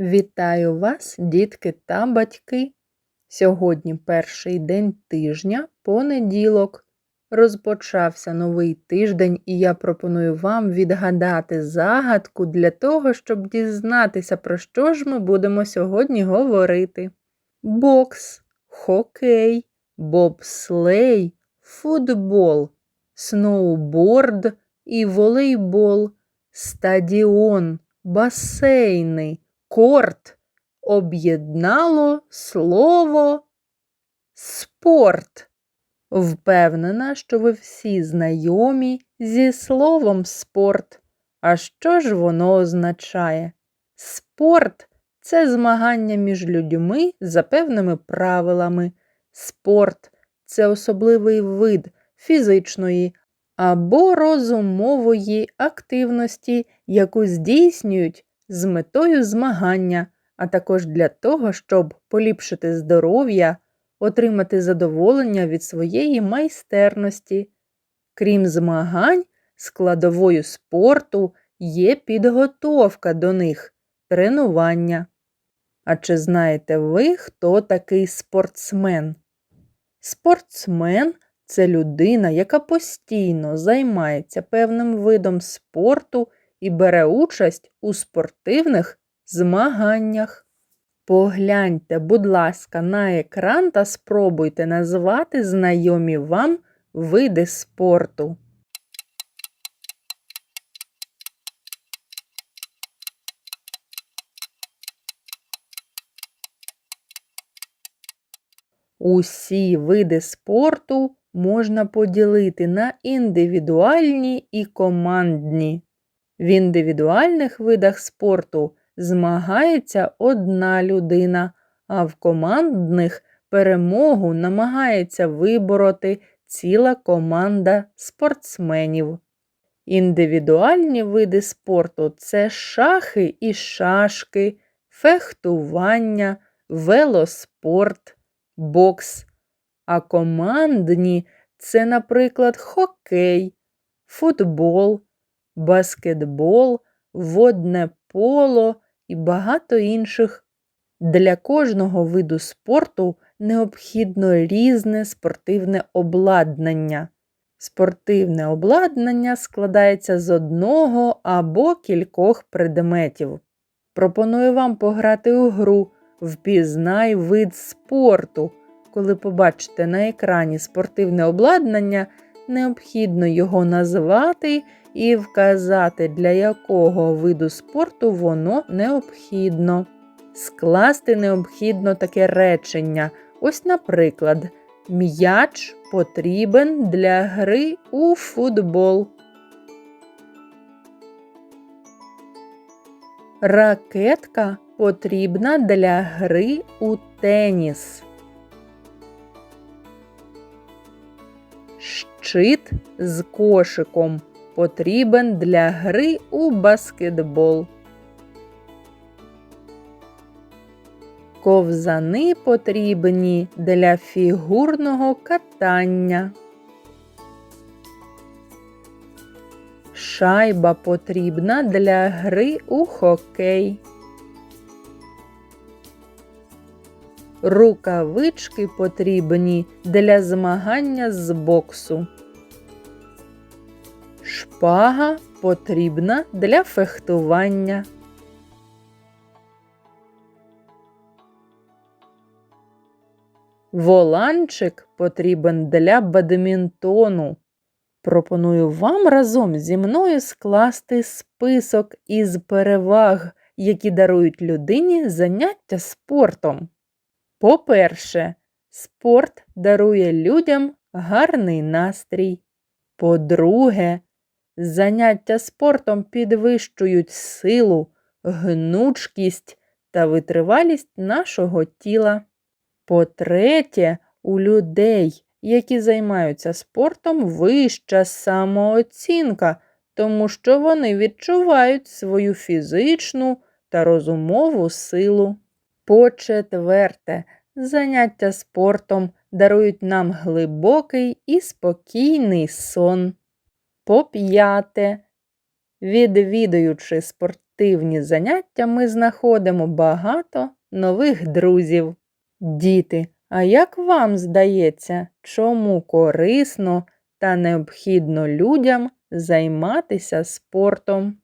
Вітаю вас, дітки та батьки! Сьогодні перший день тижня, понеділок. Розпочався новий тиждень, і я пропоную вам відгадати загадку для того, щоб дізнатися, про що ж ми будемо сьогодні говорити. Бокс, хокей, бобслей, футбол, сноуборд і волейбол, стадіон, басейни, корт об'єднало слово спорт. Впевнена, що ви всі знайомі зі словом спорт. А що ж воно означає? Спорт це змагання між людьми за певними правилами. Спорт це особливий вид фізичної або розумової активності, яку здійснюють з метою змагання, а також для того, щоб поліпшити здоров'я, отримати задоволення від своєї майстерності. Крім змагань, складовою спорту є підготовка до них, тренування. А чи знаєте ви, хто такий спортсмен? Спортсмен це людина, яка постійно займається певним видом спорту і бере участь у спортивних змаганнях. Погляньте, будь ласка, на екран та спробуйте назвати знайомі вам види спорту. Усі види спорту можна поділити на індивідуальні і командні. В індивідуальних видах спорту змагається одна людина, а в командних перемогу намагається вибороти ціла команда спортсменів. Індивідуальні види спорту це шахи і шашки, фехтування, велоспорт, бокс, а командні це, наприклад, хокей, футбол, баскетбол, водне поло і багато інших. Для кожного виду спорту необхідно різне спортивне обладнання. Спортивне обладнання складається з одного або кількох предметів. Пропоную вам пограти у гру Впізнай вид спорту. Коли побачите на екрані спортивне обладнання, необхідно його назвати і вказати, для якого виду спорту воно необхідно. Скласти необхідно таке речення. Ось, наприклад, м'яч потрібен для гри у футбол. Ракетка потрібна для гри у теніс. Щит з кошиком потрібен для гри у баскетбол. Ковзани потрібні для фігурного катання. Шайба потрібна для гри у хокей. Рукавички потрібні для змагання з боксу. Шпага потрібна для фехтування. Воланчик потрібен для бадмінтону. Пропоную вам разом зі мною скласти список із переваг, які дарують людині заняття спортом. По-перше, спорт дарує людям гарний настрій. По-друге, заняття спортом підвищують силу, гнучкість та витривалість нашого тіла. По-третє, у людей, які займаються спортом, вища самооцінка, тому що вони відчувають свою фізичну та розумову силу. По-четверте, заняття спортом дарують нам глибокий і спокійний сон. По п'яте, відвідуючи спортивні заняття ми знаходимо багато нових друзів. Діти, а як вам здається, чому корисно та необхідно людям займатися спортом?